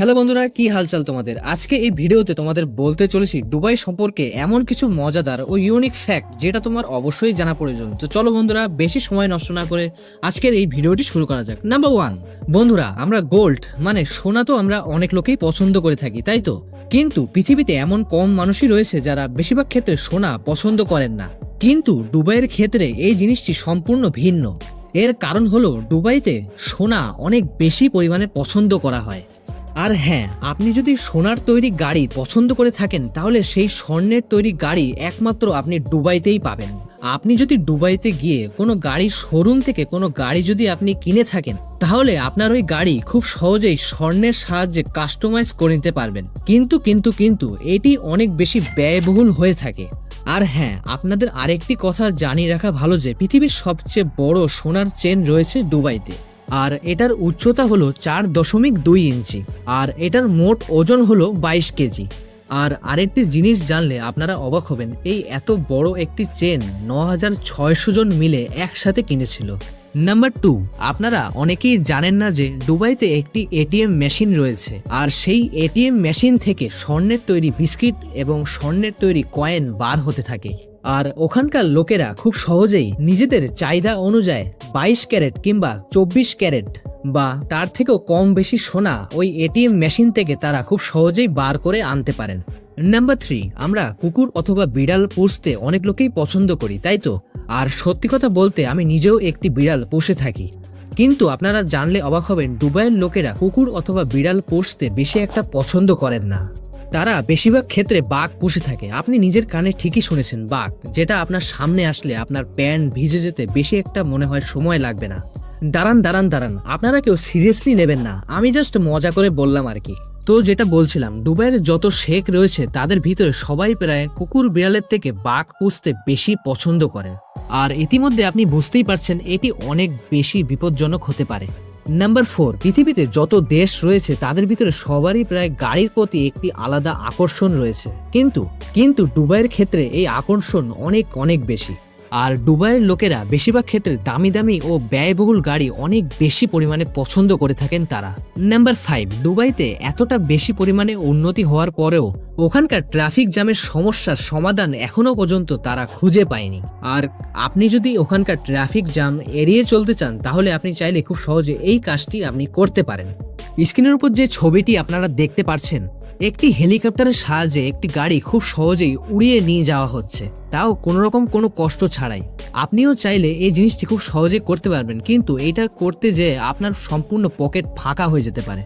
Hello বন্ধুরা, কি হালচাল তোমাদের? আজকে এই ভিডিওতে তোমাদের বলতে চলেছি, দুবাই সম্পর্কে এমন কিছু মজাদার ও ইউনিক ফ্যাক্ট যেটা তোমার অবশ্যই জানা প্রয়োজন। তো চলো বন্ধুরা, বেশি সময় নষ্ট না করে আজকের এই ভিডিওটি শুরু করা যাক। নাম্বার ওয়ান বন্ধুরা, আমরা গোল্ড মানে সোনা তো আমরা অনেক লোকেই পছন্দ করে থাকি, তাই তো? কিন্তু পৃথিবীতে এমন কম মানুষই রয়েছে যারা বেশিরভাগ ক্ষেত্রে সোনা পছন্দ করেন না। কিন্তু দুবাইয়ের ক্ষেত্রে এই জিনিসটি সম্পূর্ণ ভিন্ন। এর কারণ হলো, দুবাইতে সোনা অনেক বেশি পরিমাণে পছন্দ করা হয়। আর হ্যাঁ আপনি যদি সোনার তৈরি গাড়ি পছন্দ করে থাকেন, তাহলে সেই স্বর্ণের তৈরি গাড়ি একমাত্র আপনি দুবাইতেই পাবেন। আপনি যদি দুবাইতে গিয়ে কোনো গাড়ির শোরুম থেকে কোনো গাড়ি যদি আপনি কিনে থাকেন, তাহলে আপনার ওই গাড়ি খুব সহজেই স্বর্ণের সাহায্যে কাস্টমাইজ করে নিতে পারবেন। কিন্তু কিন্তু কিন্তু এটি অনেক বেশি ব্যয়বহুল হয়ে থাকে। আর হ্যাঁ আপনাদের আরেকটি কথা জানিয়ে রাখা ভালো যে পৃথিবীর সবচেয়ে বড় সোনার চেন রয়েছে দুবাইতে। আর এটার উচ্চতা হলো চার দশমিক দুই ইঞ্চি, আর এটার মোট ওজন হলো বাইশ কেজি। আর আরেকটি জিনিস জানলে আপনারা অবাক হবেন, এই এত বড় একটি চেন ন হাজার ছয়শো জন মিলে একসাথে কিনেছিল। নাম্বার টু, আপনারা অনেকেই জানেন না যে দুবাইতে একটি এটিএম মেশিন রয়েছে, আর সেই এটিএম মেশিন থেকে স্বর্ণের তৈরি বিস্কিট এবং স্বর্ণের তৈরি কয়েন বার হতে থাকে। আর ওখানকার লোকেরা খুব সহজেই নিজেদের চাহিদা অনুযায়ী বাইশ ক্যারেট কিংবা চব্বিশ ক্যারেট বা তার থেকেও কম বেশি সোনা ওই এটিএম মেশিন থেকে তারা খুব সহজেই বার করে আনতে পারেন। নাম্বার থ্রি আমরা কুকুর অথবা বিড়াল পুষতে অনেক লোকেই পছন্দ করি, তাই তো? আর সত্যি কথা বলতে আমি নিজেও একটি বিড়াল পুষে থাকি। কিন্তু আপনারা জানলে অবাক হবেন, দুবাইয়ের লোকেরা কুকুর অথবা বিড়াল পুষতে বেশি একটা পছন্দ করেন না। তারা বেশিরভাগ ক্ষেত্রে বাঘ পুষে থাকে। আপনি নিজের কানে ঠিকই শুনেছেন, বাঘ। যেটা আপনার সামনে আসলে আপনার প্যান্ট ভিজে যেতে বেশি একটা মনে হয় সময় লাগবে না। দাঁড়ান দাঁড়ান দাঁড়ান। আপনারা কেউ সিরিয়াসলি নেবেন না। আমি জাস্ট মজা করে বললাম আর কি। তো যেটা বলছিলাম, দুবাইয়ের যত শেখ রয়েছে, তাদের ভিতরে সবাই প্রায় কুকুর বিড়ালের থেকে বাঘ পুষতে বেশি পছন্দ করেন আর ইতিমধ্যে আপনি বুঝতেই পারছেন, এটি অনেক বেশি বিপজ্জনক হতে পারে। নাম্বার ফোর পৃথিবীতে যত দেশ রয়েছে, তাদের ভিতরে সবারই প্রায় গাড়ির প্রতি একটি আলাদা আকর্ষণ রয়েছে। কিন্তু কিন্তু দুবাইয়ের ক্ষেত্রে এই আকর্ষণ অনেক অনেক বেশি। আর দুবাইয়ের লোকেরা বেশিরভাগ ক্ষেত্রে দামি দামি ও ব্যয়বহুল গাড়ি অনেক বেশি পরিমাণে পছন্দ করে থাকেন তারা। নাম্বার ফাইভ, দুবাইতে এতটা বেশি পরিমাণে উন্নতি হওয়ার পরেও ওখানকার ট্রাফিক জ্যামের সমস্যার সমাধান এখনও পর্যন্ত তারা খুঁজে পায়নি। আর আপনি যদি ওখানকার ট্রাফিক জ্যাম এড়িয়ে চলতে চান, তাহলে আপনি চাইলে খুব সহজে এই কাজটি আপনি করতে পারেন। স্ক্রিনের উপর যে ছবিটি আপনারা দেখতে পাচ্ছেন একটি হেলিকপ্টারের সাহায্যে একটি গাড়ি খুব সহজেই উড়িয়ে নিয়ে যাওয়া হচ্ছে। তাও কোনো রকম কোনো কষ্ট ছাড়াই। আপনিও চাইলে এই জিনিসটি খুব সহজে করতে পারবেন, কিন্তু এটা করতে যে আপনার সম্পূর্ণ পকেট ফাঁকা হয়ে যেতে পারে।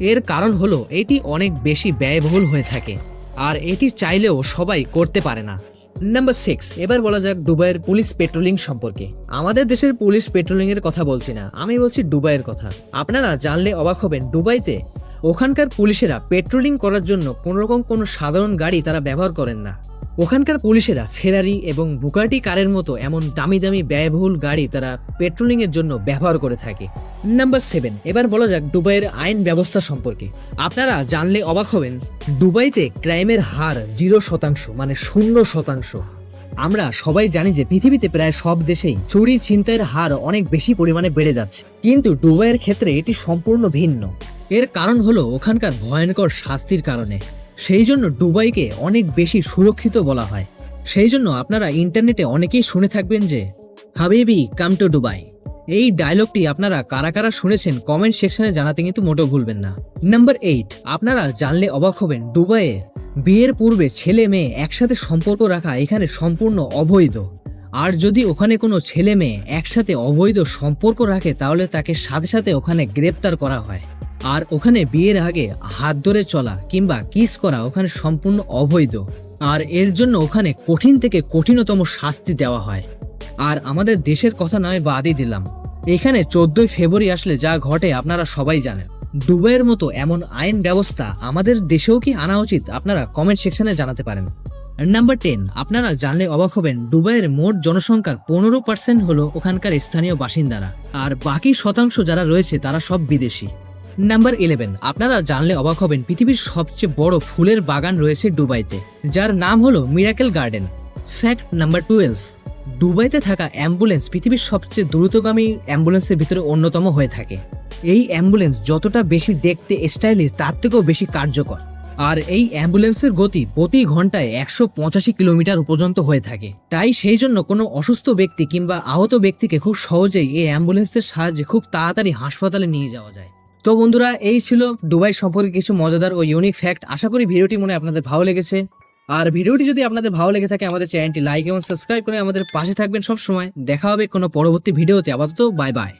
এর কারণ হলো, এটি অনেক বেশি ব্যয়বহুল হয়ে থাকে, আর এটি চাইলেও সবাই করতে পারে না। নাম্বার সিক্স এবার বলা যাক দুবাইয়ের পুলিশ পেট্রোলিং সম্পর্কে। আমাদের দেশের পুলিশ পেট্রোলিং এর কথা বলছি না, আমি বলছি দুবাইয়ের কথা। আপনারা জানলে অবাক হবেন, দুবাইতে ওখানকার পুলিশেরা পেট্রোলিং করার জন্য কোনোরকম কোনো সাধারণ গাড়ি তারা ব্যবহার করেন না। ওখানকার পুলিশেরা ফেরারি এবং বুকাটি কারের মতো এমন দামি দামি ব্যয়বহুল গাড়ি তারা পেট্রোলিং এর জন্য ব্যবহার করে থাকে। নাম্বার সেভেন এবার বলা যাক দুবাইয়ের আইন ব্যবস্থা সম্পর্কে। আপনারা জানলে অবাক হবেন, দুবাইতে ক্রাইমের হার জিরো শতাংশ মানে শূন্য শতাংশ। আমরা সবাই জানি যে পৃথিবীতে প্রায় সব দেশেই চুরি ছিনতাইয়ের হার অনেক বেশি পরিমাণে বেড়ে যাচ্ছে। কিন্তু দুবাইয়ের ক্ষেত্রে এটি সম্পূর্ণ ভিন্ন। এর কারণ হলো ওখানকার ভয়ঙ্কর শাস্তির কারণে। সেই জন্য দুবাইকে অনেক বেশি সুরক্ষিত বলা হয়। সেই জন্য আপনারা ইন্টারনেটে অনেকেই শুনে থাকবেন যে, হাবিবি, কাম টু দুবাই। এই ডায়লগটি আপনারা কারা কারা শুনেছেন কমেন্ট সেকশনে জানাতে কিন্তু মোটেও ভুলবেন না। নাম্বার এইট আপনারা জানলে অবাক হবেন, দুবাইয়ে বিয়ের পূর্বে ছেলে মেয়ে একসাথে সম্পর্ক রাখা এখানে সম্পূর্ণ অবৈধ। আর যদি ওখানে কোনো ছেলে মেয়ে একসাথে অবৈধ সম্পর্ক রাখে, তাহলে তাকে সাথে সাথে ওখানে গ্রেপ্তার করা হয়। আর ওখানে বিয়ের আগে হাত ধরে চলা কিংবা কিস করা ওখানে সম্পূর্ণ অবৈধ। আর এর জন্য ওখানে কঠিন থেকে কঠিনতম শাস্তি দেওয়া হয়। আর আমাদের দেশের কথা নয় বাদই দিলাম। এখানে চোদ্দই ফেব্রুয়ারি আসলে যা ঘটে আপনারা সবাই জানেন। দুবাইয়ের মতো এমন আইন ব্যবস্থা আমাদের দেশেও কি আনা উচিত আপনারা কমেন্ট সেকশনে জানাতে পারেন। নাম্বার টেন আপনারা জানলে অবাক হবেন, দুবাইয়ের মোট জনসংখ্যার পনেরো পার্সেন্ট হলো ওখানকার স্থানীয় বাসিন্দারা। আর বাকি শতাংশ যারা রয়েছে তারা সব বিদেশি। নাম্বার ইলেভেন আপনারা জানলে অবাক হবেন, পৃথিবীর সবচেয়ে বড় ফুলের বাগান রয়েছে দুবাইতে। যার নাম হলো miracle garden fact number twelve দুবাইতে থাকা অ্যাম্বুলেন্স পৃথিবীর সবচেয়ে দ্রুতগামী অ্যাম্বুলেন্সের ভিতরে অন্যতম হয়ে থাকে। এই অ্যাম্বুলেন্স যতটা বেশি দেখতে স্টাইলিশ তার থেকেও বেশি কার্যকর। আর এই অ্যাম্বুলেন্সের গতি প্রতি ঘন্টায় একশো পঁচাশি কিলোমিটার পর্যন্ত হয়ে থাকে। তাই সেই জন্য কোনো অসুস্থ ব্যক্তি কিংবা আহত ব্যক্তিকে খুব সহজেই এই অ্যাম্বুলেন্সের সাহায্যে খুব তাড়াতাড়ি হাসপাতালে নিয়ে যাওয়া যায়। তো বন্ধুরা, এই ছিল দুবাই সম্পর্কে কিছু মজাদার ও ইউনিক ফ্যাক্ট আশা করি ভিডিওটি মনে আপনাদের ভালো লেগেছে। আর ভিডিওটি যদি আপনাদের ভালো লেগে থাকে, আমাদের চ্যানেলটি লাইক এবং সাবস্ক্রাইব করে আমাদের পাশে থাকবেন সব সময় দেখা হবে কোনো পরবর্তী ভিডিওতে। আপাতত বাই বাই